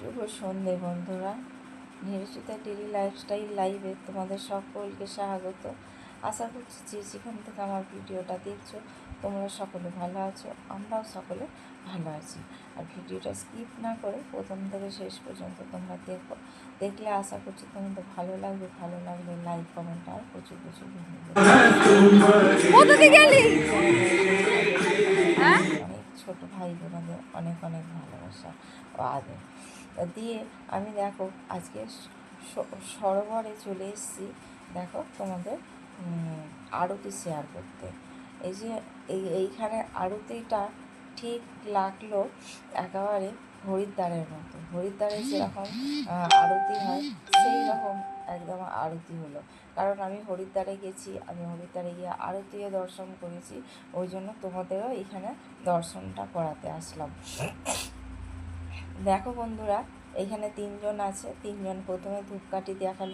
শুভ সন্ধে বন্ধুরা। নিরসিতা daily lifestyle লাইভে তোমাদের সকলকে স্বাগত। আশা করছি যে যেখান থেকে আমার ভিডিওটা দেখছ তোমরা সকলে ভালো আছো আমরাও সকলে ভালো আছি। আর ভিডিওটা স্কিপ না করে প্রথম থেকে শেষ পর্যন্ত তোমরা দেখো। দেখলে আশা করছি তোমাদের ভালো লাগবে ভালো লাগবে লাইক কমেন্ট আর প্রচুর প্রচুর অনেক ছোট ভাই বোনদের অনেক অনেক ভালোবাসা। ও আদর। দিয়ে আমি দেখো আজকে সরোবরে চলে এসেছি। দেখো তোমাদের আরতি শেয়ার করতে। এই যে, এই, এইখানে আরতিটা ঠিক লাগল একেবারে হরিদ্বারের মতো। হরিদ্বারে যেরকম আরতি হয় সেই রকম একদম আরতি হলো। কারণ আমি হরিদ্বারে গেছি, আমি হরিদ্বারে গিয়ে আরতিও দর্শন করেছি, ওই জন্য তোমাদেরও এখানে দর্শনটা করাতে আসলাম। দেখো বন্ধুরা এখানে তিনজন আছে তিনজন প্রথমে ধূপকাঠি দেখাল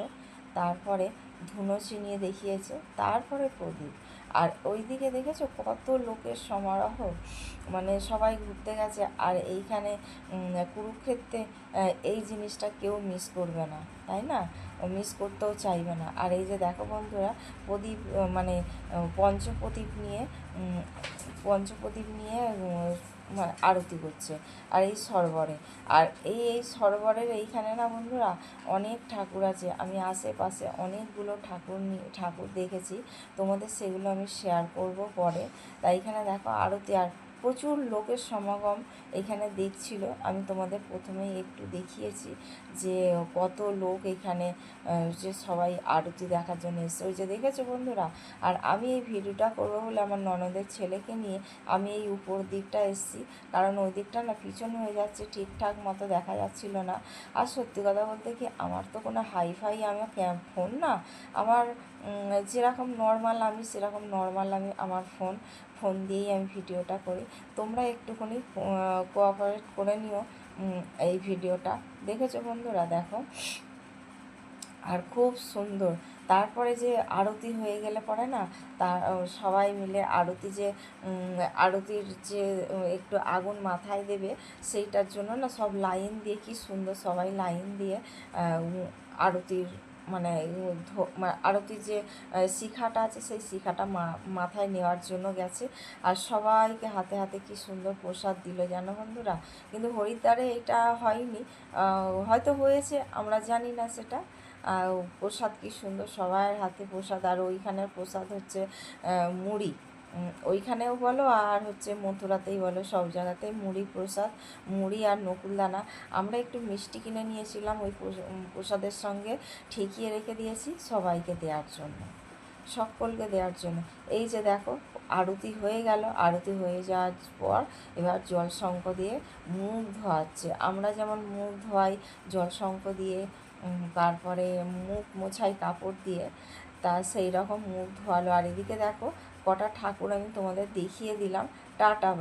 তারপরে ধুনো চিনিয়ে দেখিয়েছে, তারপরে প্রদীপ। আর ওইদিকে দেখেছ কত লোকের সমারোহ? মানে সবাই ঘুরতে গেছে, আর এইখানে কুরুক্ষেত্রে এই জিনিসটা কেউ মিস করবে না, তাই না? মিস করতেও চাইবে না। আর এই যে দেখো বন্ধুরা, প্রদীপ মানে পঞ্চপ্রদীপ নিয়ে পঞ্চপ্রদীপ নিয়ে আরতি করছে, আর এই সরোবরে। আর এই এই সরোবরের এইখানে না বন্ধুরা, অনেক ঠাকুর আছে, আমি আশেপাশে অনেকগুলো ঠাকুর ঠাকুর দেখেছি। তোমাদের সেগুলো আমি শেয়ার করব পরে। তাই এখানে দেখো আরতি আর প্রচুর লোকের সমাগম এখানে দেখছিল। আমি তোমাদের প্রথমেই একটু দেখিয়েছি যে কত লোক এখানে যে সবাই আরতি দেখার জন্য এসছে। ওই যে দেখেছ বন্ধুরা? আর আমি এই ভিডিওটা করব বলে আমার ননদের ছেলেকে নিয়ে আমি এই উপর দিকটা এসেছি। কারণ ওই দিকটা না পিছন হয়ে যাচ্ছে, ঠিকঠাক মতো দেখা যাচ্ছিল না। আর সত্যি কথা বলতে কি, আমার তো কোনো হাইফাই ক্যাম, ফোন না। আমার যেরকম নর্মাল আমি, সেরকম নর্মাল আমি আমার ফোন ফোন দিয়েই আমি ভিডিওটা করি। তোমরা একটুখানি কোঅপারেট করে নিও এই ভিডিওটা। দেখেছ বন্ধুরা, দেখো? আর খুব সুন্দর। তারপরে যে আরতি হয়ে গেলে পরে না, তা সবাই মিলে আরতি যে আরতির যে একটু আগুন মাথায় দেবে, সেইটার জন্য না সব লাইন দিয়ে, কি সুন্দর সবাই লাইন দিয়ে আরতির মানে উম, ধো- মা- আরতির যে শিখাটা আছে সেই শিখাটা মাথায় নেওয়ার জন্য গেছে। আর সবাইকে হাতে হাতে কি সুন্দর প্রসাদ দিল জানো বন্ধুরা? কিন্তু হরিদ্বারে এটা হয়নি। হয়তো হয়েছে আমরা জানি না সেটা। প্রসাদ কি সুন্দর সবার হাতে প্রসাদ। আর ওইখানের প্রসাদ হচ্ছে মুড়ি। ওইখানেও বলো আর হচ্ছে মথুরাতেই বলো, সব জায়গাতেই মুড়ি প্রসাদ, মুড়ি আর নকুলদানা আমরা একটু মিষ্টি কিনে নিয়েছিলাম ওই প্রসাদের সঙ্গে, ঠেকিয়ে রেখে দিয়েছি সবাইকে দেওয়ার জন্য, সকলকে দেওয়ার জন্য। এই যে দেখো, আরতি হয়ে গেল, আরতি হয়ে যাওয়ার পর এবার জল শঙ্খ দিয়ে মুখ ধোয়াচ্ছে। আমরা যেমন মুখ ধোয়াই জল শঙ্খ দিয়ে তারপরে মুখ মোছাই কাপড় দিয়ে তা সেই রকম মুখ ধোয়ালো। আর এদিকে দেখো, কটা ঠাকুর আমি তোমাদের দেখিয়ে দিলাম। টাটা